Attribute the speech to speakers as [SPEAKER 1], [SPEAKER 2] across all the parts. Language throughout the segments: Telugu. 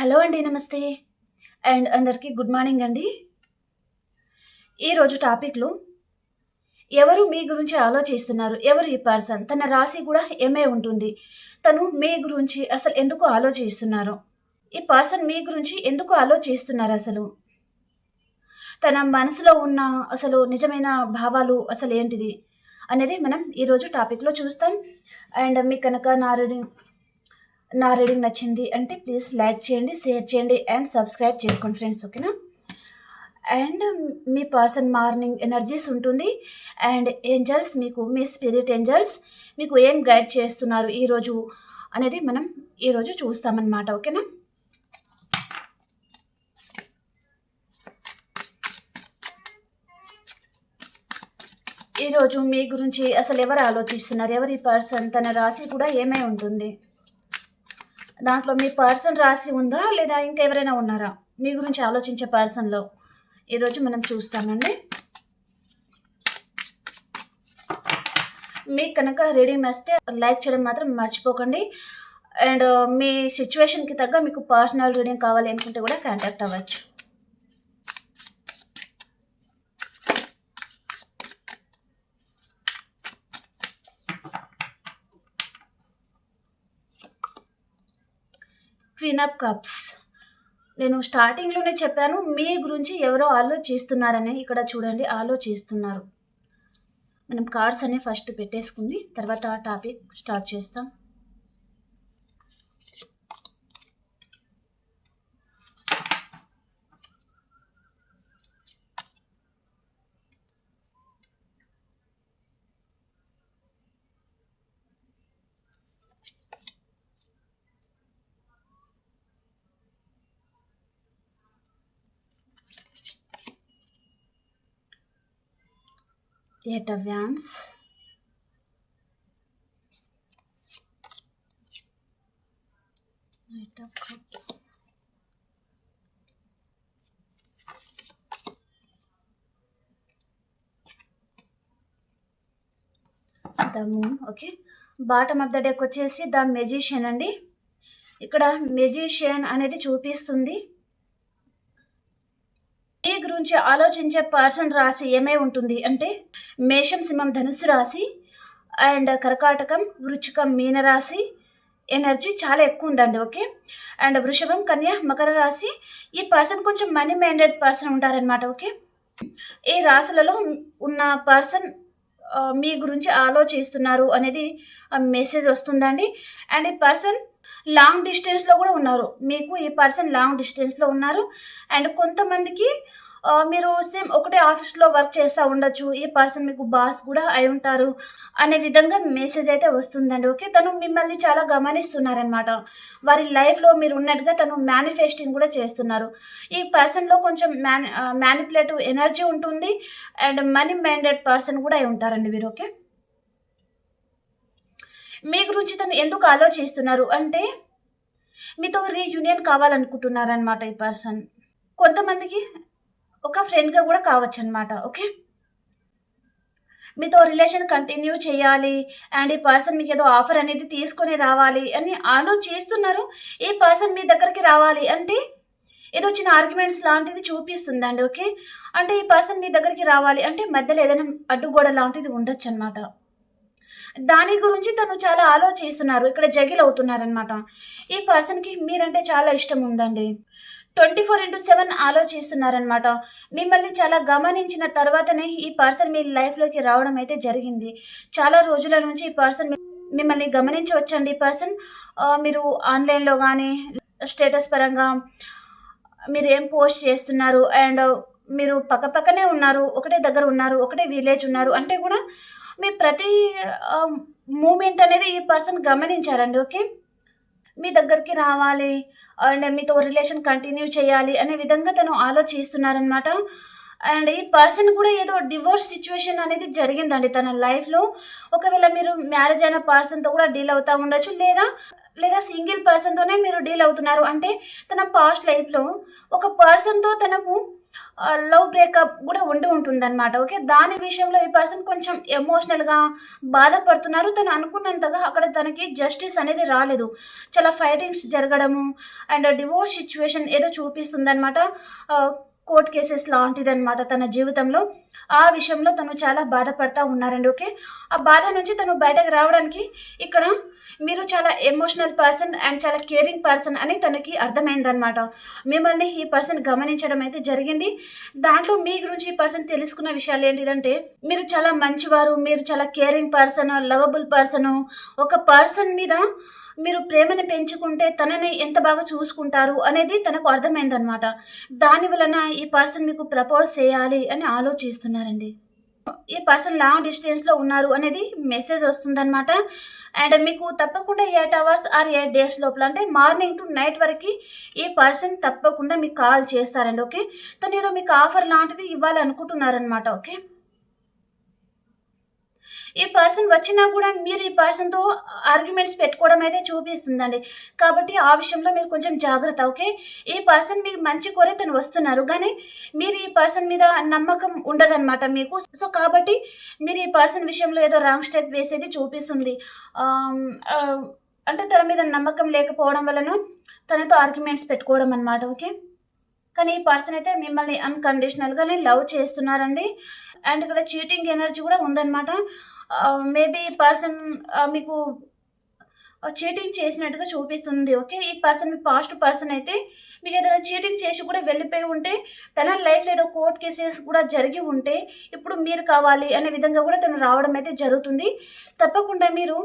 [SPEAKER 1] హలో అండి నమస్తే. అండ్ అందరికీ గుడ్ మార్నింగ్ అండి. ఈరోజు టాపిక్లో ఎవరు మీ గురించి ఆలోచిస్తున్నారు? ఎవరు ఈ పర్సన్? తన రాశి కూడా ఏమే ఉంటుంది? తను మీ గురించి అసలు ఎందుకు ఆలోచిస్తున్నారు? ఈ పర్సన్ మీ గురించి ఎందుకు ఆలోచిస్తున్నారు అసలు? తన మనసులో ఉన్న అసలు నిజమైన భావాలు అసలు ఏంటిది? అనేది మనం ఈరోజు టాపిక్లో చూస్తాం. అండ్ మీకు కనుక నా నా రీడింగ్ నచ్చింది అంటే ప్లీజ్ లైక్ చేయండి షేర్ చేయండి అండ్ సబ్స్క్రైబ్ చేసుకోండి ఫ్రెండ్స్ ఓకేనా అండ్ మీ పర్సన్ మార్నింగ్ ఎనర్జీస్ ఉంటుంది అండ్ ఏంజల్స్ మీకు మీ స్పిరిట్ ఏంజల్స్ మీకు ఏం గైడ్ చేస్తున్నారు ఈరోజు అనేది మనం ఈరోజు చూస్తామన్నమాట ఓకేనా ఈరోజు మీ గురించి అసలు ఎవరు ఆలోచిస్తున్నారు? ఎవరి పర్సన్ తన రాశి కూడా ఏమై ఉంటుంది? దాంట్లో మీ పర్సన్ రాసి ఉందా? లేదా ఇంకా ఎవరైనా ఉన్నారా? మీ గురించి ఆలోచించే పర్సన్లో. ఈరోజు మనం చూస్తామండి. మీకు కనుక రీడింగ్ నచ్చితే లైక్ చేయడం మాత్రం మర్చిపోకండి. అండ్ మీ సిచ్యువేషన్కి తగ్గ మీకు పర్సనల్ రీడింగ్ కావాలి అనుకుంటే కూడా కాంటాక్ట్ అవ్వచ్చు. క్లీన్ అప్ కప్స్ నేను స్టార్టింగ్లోనే చెప్పాను మీ గురించి ఎవరో ఆలోచిస్తున్నారని ఇక్కడ చూడండి ఆలోచిస్తున్నారు. మనం కార్డ్స్ అన్ని ఫస్ట్ పెట్టేసుకుని తర్వాత టాపిక్ స్టార్ట్ చేస్తాం. Eight wands eight of cups the moon okay bottom of the deck వచ్చేసి ద మెజిషియన్ అండి. ఇక్కడ మెజిషియన్ అనేది చూపిస్తుంది. ఈ గురించి ఆలోచించే పర్సన్ రాసి ఏమై ఉంటుంది అంటే మేషం సింహం ధనుస్సు రాశి అండ్ కర్కాటకం వృచ్చికం మీన రాశి ఎనర్జీ చాలా ఎక్కువ ఉందండి ఓకే? అండ్ వృషభం కన్య మకర రాశి ఈ పర్సన్ కొంచెం మనీ మైండెడ్ పర్సన్ ఉంటారనమాట ఓకే? ఈ రాశులలో ఉన్న పర్సన్ మీ గురించి ఆలోచిస్తున్నారు అనేది మెసేజ్ వస్తుందండి. అండ్ ఈ పర్సన్ లాంగ్ డిస్టెన్స్లో కూడా ఉన్నారు. మీకు ఈ పర్సన్ లాంగ్ డిస్టెన్స్లో ఉన్నారు. అండ్ కొంతమందికి మీరు సేమ్ ఒకటే ఆఫీస్లో వర్క్ చేస్తూ ఉండొచ్చు. ఈ పర్సన్ మీకు బాస్ కూడా అయి ఉంటారు అనే విధంగా మెసేజ్ అయితే వస్తుందండి. ఓకే? తను మిమ్మల్ని చాలా గమనిస్తున్నారనమాట వారి లైఫ్లో మీరు ఉన్నట్టుగా తను మేనిఫెస్టింగ్ కూడా చేస్తున్నారు. ఈ పర్సన్లో కొంచెం మ్యాన్ మ్యానిపులేటివ్ ఎనర్జీ ఉంటుంది అండ్ మనీ మైండెడ్ పర్సన్ కూడా అయి ఉంటారండి మీరు ఓకే? మీ గురించి తను ఎందుకు ఆలోచిస్తున్నారు? అంటే మీతో రీయూనియన్ కావాలనుకుంటున్నారనమాట ఈ పర్సన్. కొంతమందికి ఒక ఫ్రెండ్గా కూడా కావచ్చు అనమాట ఓకే మీతో రిలేషన్ కంటిన్యూ చేయాలి అండ్ ఈ పర్సన్ మీకు ఏదో ఆఫర్ అనేది తీసుకొని రావాలి అని ఆలోచిస్తున్నారు ఈ పర్సన్ మీ దగ్గరికి రావాలి అంటే ఏదో చిన్న ఆర్గ్యుమెంట్స్ లాంటిది చూపిస్తుందండి ఓకే అంటే ఈ పర్సన్ మీ దగ్గరికి రావాలి అంటే మధ్యలో ఏదైనా అడ్డుగోడ లాంటిది ఉండొచ్చు అనమాట దాని గురించి తను చాలా ఆలోచిస్తున్నారు ఇక్కడ జగిల్ అవుతున్నారనమాట ఈ పర్సన్కి మీరంటే చాలా ఇష్టం ఉందండి. ట్వంటీ ఫోర్ ఇంటూ సెవెన్ ఆలోచిస్తున్నారనమాట మిమ్మల్ని చాలా గమనించిన తర్వాతనే ఈ పర్సన్ మీ లైఫ్లోకి రావడం అయితే జరిగింది. చాలా రోజుల నుంచి ఈ పర్సన్ మిమ్మల్ని గమనించవచ్చండి. ఈ పర్సన్ మీరు ఆన్లైన్లో కానీ స్టేటస్ పరంగా మీరు ఏం పోస్ట్ చేస్తున్నారు? అండ్ మీరు పక్క పక్కనే ఉన్నారు ఒకటే దగ్గర ఉన్నారు ఒకటే విలేజ్ ఉన్నారు. అంటే కూడా మీ ప్రతి మూమెంట్ అనేది ఈ పర్సన్ గమనించారండి. ఓకే మీ దగ్గరికి రావాలి. అండ్ మీతో రిలేషన్ కంటిన్యూ చేయాలి అనే విధంగా తను ఆలోచిస్తున్నారనమాట అండ్ ఈ పర్సన్ కూడా ఏదో డివోర్స్ సిచ్యువేషన్ అనేది జరిగిందండి తన లైఫ్లో. ఒకవేళ మీరు మ్యారేజ్ అయిన పర్సన్తో కూడా డీల్ అవుతూ ఉండొచ్చు లేదా లేదా సింగిల్ పర్సన్తోనే మీరు డీల్ అవుతున్నారు. అంటే తన పాస్ట్ లైఫ్లో ఒక పర్సన్తో తనకు లవ్ బ్రేకప్ కూడా ఉండి ఉంటుందన్నమాట ఓకే దాని విషయంలో ఈ పర్సన్ కొంచెం ఎమోషనల్గా బాధపడుతున్నారు. తను అనుకున్నంతగా అక్కడ తనకి జస్టిస్ అనేది రాలేదు. చాలా ఫైటింగ్స్ జరగడము అండ్ డివోర్స్ సిచ్యువేషన్ ఏదో చూపిస్తుందన్నమాట. కోర్ట్ కేసెస్ లాంటిది అనమాట తన జీవితంలో. ఆ విషయంలో తను చాలా బాధపడతా ఉన్నారండి ఓకే ఆ బాధ నుంచి తను బయటకు రావడానికి ఇక్కడ మీరు చాలా ఎమోషనల్ పర్సన్ అండ్ చాలా కేరింగ్ పర్సన్ అని తనకి అర్థమైందనమాట మిమ్మల్ని ఈ పర్సన్ గమనించడం అయితే జరిగింది. దాంట్లో మీ గురించి ఈ పర్సన్ తెలుసుకున్న విషయాలు ఏంటిదంటే మీరు చాలా మంచివారు మీరు చాలా కేరింగ్ పర్సన్ లవబుల్ పర్సన్ ఒక పర్సన్ మీద మీరు ప్రేమని పెంచుకుంటే తనని ఎంత బాగా చూసుకుంటారు అనేది తనకు అర్థమైందనమాట దాని వలన ఈ పర్సన్ మీకు ప్రపోజ్ చేయాలి అని ఆలోచిస్తున్నారండి. ఈ పర్సన్ లాంగ్ డిస్టెన్స్లో ఉన్నారు అనేది మెసేజ్ వస్తుందన్నమాట. అండ్ మీకు తప్పకుండా eight hours or eight days లోపల అంటే మార్నింగ్ టు నైట్ వరకు ఈ పర్సన్ తప్పకుండా మీకు కాల్ చేస్తారండి ఓకే తను ఏదో మీకు ఆఫర్ లాంటిది ఇవ్వాలనుకుంటున్నారనమాట ఓకే ఈ పర్సన్ వచ్చినా కూడా మీరు ఈ పర్సన్తో ఆర్గ్యుమెంట్స్ పెట్టుకోవడం అయితే చూపిస్తుందండి. కాబట్టి ఆ విషయంలో మీరు కొంచెం జాగ్రత్త ఓకే? ఈ పర్సన్ మీకు మంచి కోరే తను వస్తున్నారు కానీ మీరు ఈ పర్సన్ మీద నమ్మకం ఉండదన్నమాట మీకు. సో కాబట్టి మీరు ఈ పర్సన్ విషయంలో ఏదో రాంగ్ స్టెప్ వేసేది చూపిస్తుంది. అంటే తన మీద నమ్మకం లేకపోవడం వలన తనతో ఆర్గ్యుమెంట్స్ పెట్టుకోవడం అనమాట ఓకే? కానీ ఈ పర్సన్ అయితే మిమ్మల్ని అన్కండిషనల్గానే లవ్ చేస్తున్నారండి. అండ్ ఇక్కడ చీటింగ్ ఎనర్జీ కూడా ఉందన్నమాట. మేబీ పర్సన్ మీకు చీటింగ్ చేసినట్టుగా చూపిస్తుంది ఓకే ఈ పర్సన్ పాస్ట్ పర్సన్ అయితే మీకు ఏదైనా చీటింగ్ చేసి కూడా వెళ్ళిపోయి ఉంటే తన లైఫ్లో ఏదో కోర్ట్ కేసెస్ కూడా జరిగి ఉంటే ఇప్పుడు మీరు కావాలి అనే విధంగా కూడా తను రావడం అయితే జరుగుతుంది. తప్పకుండా మీరు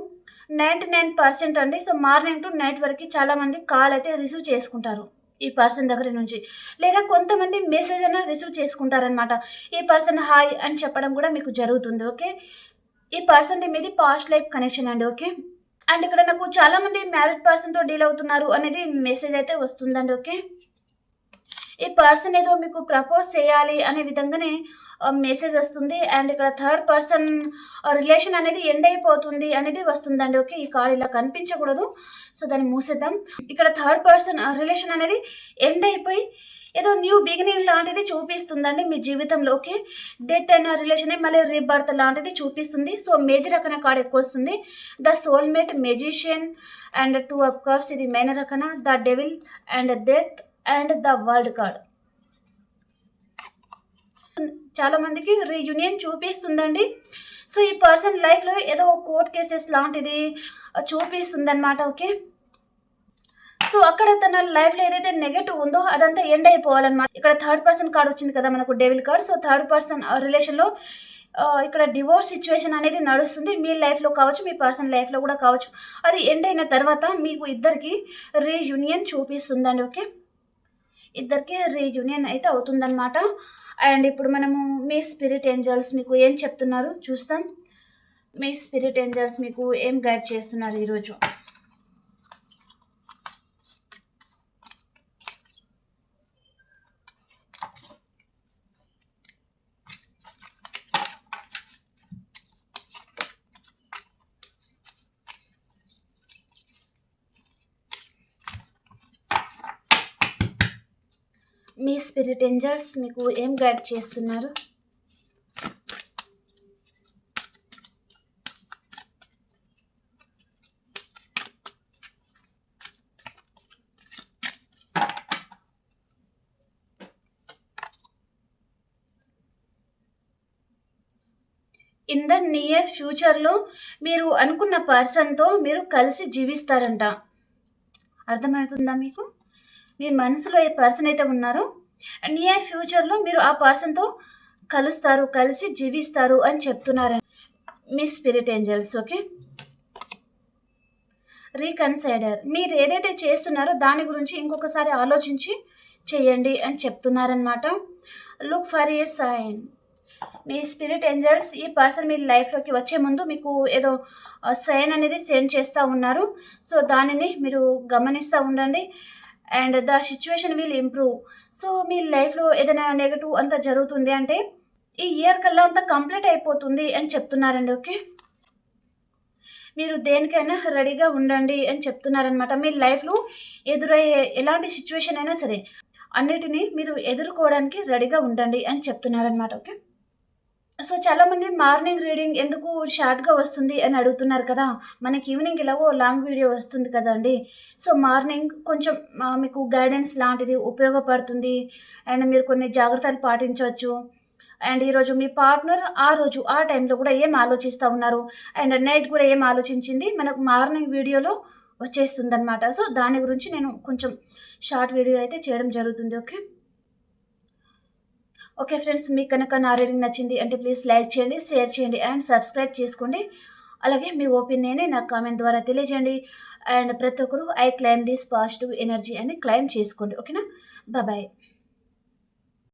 [SPEAKER 1] నైంటీ నైన్ పర్సెంట్ అండి సో మార్నింగ్ టు నైట్ వరకు చాలామంది కాల్ అయితే రిసీవ్ చేసుకుంటారు ఈ పర్సన్ దగ్గర నుంచి. లేదా కొంతమంది మెసేజ్ అయినా రిసీవ్ చేసుకుంటారనమాట ఈ పర్సన్ హాయ్ అని చెప్పడం కూడా మీకు జరుగుతుంది ఓకే ఈ పర్సన్ మీది పాస్ట్ లైఫ్ కనెక్షన్ అండి ఓకే అండ్ ఇక్కడ నాకు చాలా మంది మ్యారీడ్ పర్సన్తో డీల్ అవుతున్నారు అనేది మెసేజ్ అయితే వస్తుందండి ఓకే ఈ పర్సన్ ఏదో మీకు ప్రపోజ్ చేయాలి అనే విధంగానే మెసేజ్ వస్తుంది. అండ్ ఇక్కడ థర్డ్ పర్సన్ రిలేషన్ అనేది ఎండ్ అయిపోతుంది అనేది వస్తుందండి ఓకే ఈ కార్డ్ ఇలా కనిపించకూడదు. సో దాన్ని మూసేద్దాం. ఇక్కడ థర్డ్ పర్సన్ రిలేషన్ అనేది ఎండ్ అయిపోయి ఏదో న్యూ బిగినింగ్ లాంటిది చూపిస్తుందండి మీ జీవితంలోకి. డెత్ అయిన రిలేషన్ మళ్ళీ రీబర్త్ లాంటిది చూపిస్తుంది. సో మేజర్ రకన కార్డ్ ఎక్కువ వస్తుంది the soulmate magician and two of cups ఇది main రకన. The devil and death and the world card. చాలా మందికి రీయూనియన్ చూపిస్తుందండి. సో ఈ పర్సన్ లైఫ్లో ఏదో కోర్ట్ కేసెస్ లాంటిది చూపిస్తుంది అనమాట ఓకే? సో అక్కడ తన లైఫ్లో ఏదైతే నెగటివ్ ఉందో అదంతా ఎండ్ అయిపోవాలన్నమాట. ఇక్కడ థర్డ్ పర్సన్ కార్డ్ వచ్చింది కదా మనకు devil card so third person రిలేషన్లో ఇక్కడ డివోర్స్ సిచ్యువేషన్ అనేది నడుస్తుంది. మీ లైఫ్లో కావచ్చు మీ పర్సన్ లైఫ్లో కూడా కావచ్చు. అది ఎండ్ అయిన తర్వాత మీకు ఇద్దరికి రీయూనియన్ చూపిస్తుందండి ఓకే? ఇద్దరికి రీయూనియన్ అయితే అవుతుందన్నమాట. అండ్ ఇప్పుడు మనము మీ స్పిరిట్ ఏంజల్స్ మీకు ఏం చెప్తున్నారు? చూస్తాం. మీ స్పిరిట్ ఏంజల్స్ మీకు ఏం గైడ్ చేస్తున్నారు ఈరోజు మీ స్పిరిట్ ఏంజల్స్ మీకు ఏం గైడ్ చేస్తున్నారు? ఇన్ ద నియర్ ఫ్యూచర్లో మీరు అనుకున్న పర్సన్తో మీరు కలిసి జీవిస్తారంట. అర్థమవుతుందా మీకు? మీ మనసులో ఏ పర్సన్ అయితే ఉన్నారో నియర్ ఫ్యూచర్లో మీరు ఆ పర్సన్తో కలుస్తారు కలిసి జీవిస్తారు అని చెప్తున్నారు మీ స్పిరిట్ ఏంజల్స్ ఓకే రీకన్సైడర్ మీరు ఏదైతే చేస్తున్నారో దాని గురించి ఇంకొకసారి ఆలోచించి చేయండి అని చెప్తున్నారనమాట లుక్ ఫర్ ఏ సైన్ మీ స్పిరిట్ ఏంజల్స్ ఈ పర్సన్ మీ లైఫ్లోకి వచ్చే ముందు మీకు ఏదో సైన్ అనేది సెండ్ చేస్తూ ఉన్నారు. సో దానిని మీరు గమనిస్తూ ఉండండి. And the situation will improve so మీ లైఫ్లో ఏదైనా నెగటివ్ అంతా జరుగుతుంది అంటే ఈ ఇయర్ కల్లా అంతా కంప్లీట్ అయిపోతుంది అని చెప్తున్నారండి ఓకే మీరు దేనికైనా రెడీగా ఉండండి అని చెప్తున్నారనమాట మీ లైఫ్లో ఎదురయ్యే ఎలాంటి సిచ్యువేషన్ అయినా సరే అన్నిటినీ మీరు ఎదుర్కోవడానికి రెడీగా ఉండండి అని చెప్తున్నారనమాట ఓకే సో చాలామంది మార్నింగ్ రీడింగ్ ఎందుకు షార్ట్గా వస్తుంది అని అడుగుతున్నారు కదా. మనకి ఈవినింగ్ ఎలాగో లాంగ్ వీడియో వస్తుంది కదండి. సో మార్నింగ్ కొంచెం మీకు గైడెన్స్ లాంటిది ఉపయోగపడుతుంది. అండ్ మీరు కొన్ని జాగ్రత్తలు పాటించవచ్చు. అండ్ ఈరోజు మీ పార్ట్నర్ ఆ రోజు ఆ టైంలో కూడా ఏం ఆలోచిస్తూ ఉన్నారు. అండ్ నైట్ కూడా ఏం ఆలోచించింది మనకు మార్నింగ్ వీడియోలో వచ్చేస్తుంది అనమాట సో దాని గురించి నేను కొంచెం షార్ట్ వీడియో అయితే చేయడం జరుగుతుంది ఓకే? ఓకే ఫ్రెండ్స్ మీకు కనుక నా రీడింగ్ నచ్చింది అంటే ప్లీజ్ లైక్ చేయండి షేర్ చేయండి అండ్ సబ్స్క్రైబ్ చేసుకోండి. అలాగే మీ ఒపీనియన్ నాకు కామెంట్ ద్వారా తెలియజేయండి. అండ్ ప్రతి ఒక్కరు I claim this positive energy అని క్లైమ్ చేసుకోండి. ఓకేనా? బాయ్.